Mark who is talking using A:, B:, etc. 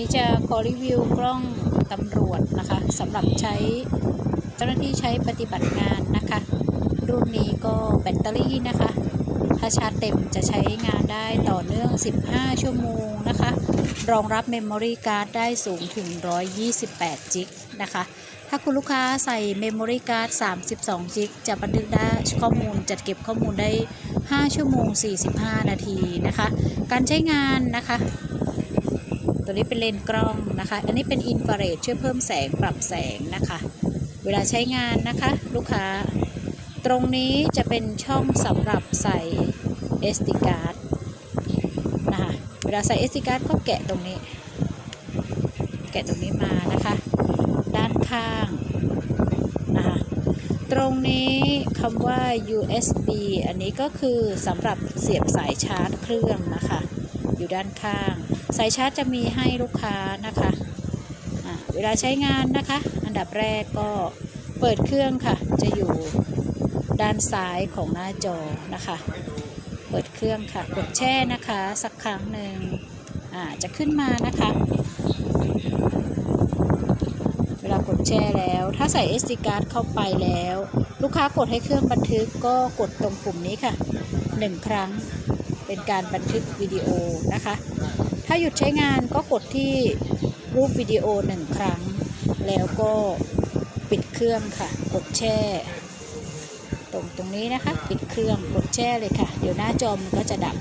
A: นี้จะขอรีวิวกล้องตำรวจนะคะสำหรับใช้เจ้าหน้าที่ใช้ปฏิบัติงานนะคะ รุ่นนี้ก็แบตเตอรี่นะคะ ถ้าชาร์จเต็มจะใช้งานได้ต่อเนื่อง 15 ชั่วโมงนะคะ รองรับเมมโมรี่การ์ดได้สูงถึง 128 จิกนะคะ ถ้าคุณลูกค้าใส่เมมโมรี่การ์ด 32 จิกจะบันทึกได้ข้อมูลจัดเก็บข้อมูลได้ 5 ชั่วโมง 45 นาทีนะคะ การใช้งานนะคะ ตัวนี้เป็นเลนส์กล้องนะคะ อันนี้เป็นอินฟราเรดช่วยเพิ่มแสงปรับแสงนะคะ เวลาใช้งานนะคะ ลูกค้า ตรงนี้จะเป็นช่องสำหรับใส่ SD card นะคะเวลาใส่ SD card ก็แกะตรงนี้ แกะตรงนี้มานะคะ ด้านข้างนะคะตรงนี้คำว่า USB อันนี้ก็คือสำหรับเสียบสายชาร์จเครื่องนะคะ อยู่ด้านข้าง สายชาร์จจะมีให้ลูกค้านะคะะเวลาใช้งานนะคะ อันดับแรกก็เปิดเครื่องค่ะ จะอยู่ด้านซ้ายของหน้าจอนะคะ เปิดเครื่องค่ะ กดแช่นะคะ สักครั้งหนึ่งจะขึ้นมานะคะ เวลากดแช่แล้ว ถ้าใส่ SD card เข้าไปแล้ว ลูกค้ากดให้เครื่องบันทึกก็กดตรงปุ่มนี้ค่ะหนึ่งครั้งเป็นการบันทึกวิดีโอนะคะ ถ้าหยุดใช้งานก็กดที่รูปวิดีโอหนึ่งครั้ง แล้วก็ปิดเครื่องค่ะ กดแช่ ตรงตรงนี้นะคะ ปิดเครื่องกดแช่เลยค่ะ เดี๋ยวหน้าจอมันก็จะดับ